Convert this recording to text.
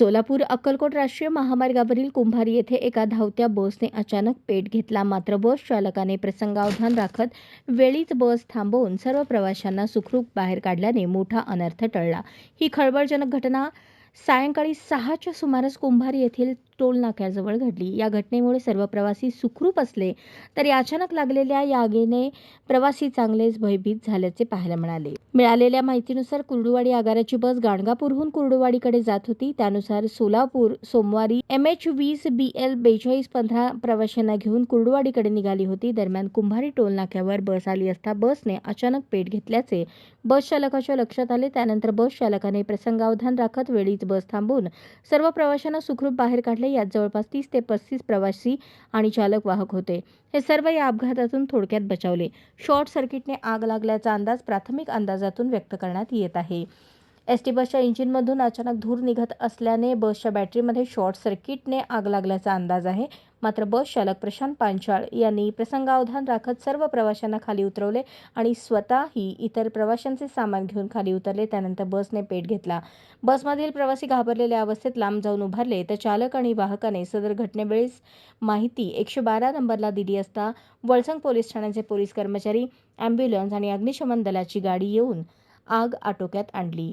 सोलापूर अक्कलकोट राष्ट्रीय महामार्गावरील कुंभारी येथे एका धावत्या बसने अचानक पेट घेतला. मात्र बस चालकाने प्रसंगावधान राखत वेळीच बस थांबवून सर्व प्रवाशांना सुखरूप बाहेर काढल्याने मोठा अनर्थ टळला. ही खळबळजनक घटना सायंकाळी सहाच्या सुमारास कुंभारी येथील टोल नाक्याजवळ घडली. या घटनेमुळे सर्व प्रवासी सुखरूप असले तरी अचानक लागलेल्या या आगीने प्रवासी चांगलेच भयभीत झाल्याचे पाहायला मिळाले. मिळालेल्या माहितीनुसार कुर्डुवाडी आगाराची बस गाणगापूरहून कुर्डुवाडीकडे जात होती. त्यानुसार सोलापूर सोमवारी एम एच वीस बी एल बेचाळीस पंधरा प्रवाशांना घेऊन कुर्डुवाडीकडे निघाली होती. दरम्यान कुंभारी टोल नाक्यावर बस आली असता बसने अचानक पेट घेतल्याचे बस चालकाच्या लक्षात आले. त्यानंतर बस चालकाने प्रसंगावधान राखत वेळी वेळीच बस थांबवून सर्व प्रवाशांना सुखरूप बाहेर काढले. यात जवळपास तीस ते पस्तीस प्रवासी आणि चालक वाहक होते. हे सर्व या अपघातातून थोडक्यात बचावले. शॉर्ट सर्किटने आग लागल्याचा अंदाज प्राथमिक अंदाजातून व्यक्त करण्यात येत आहे. एस टी बसच्या इंजिनमधून अचानक धूर निघत असल्याने बसच्या बॅटरीमध्ये शॉर्ट सर्किटने आग लागल्याचा अंदाज आहे. मात्र बस चालक प्रशांत पांचाळ यांनी प्रसंगावधान राखत सर्व प्रवाशांना खाली उतरवले आणि स्वतःही इतर प्रवाशांचे सामान घेऊन खाली उतरले. त्यानंतर बसने पेट घेतला. बसमधील प्रवासी घाबरलेल्या अवस्थेत लांब जाऊन उभारले. तर चालक आणि वाहकाने सदर घटनेवेळीस माहिती एकशे बारा नंबरला दिली असता वळसंग पोलीस ठाण्याचे पोलीस कर्मचारी ॲम्ब्युलन्स आणि अग्निशमन दलाची गाडी येऊन आग आटोक्यात आणली.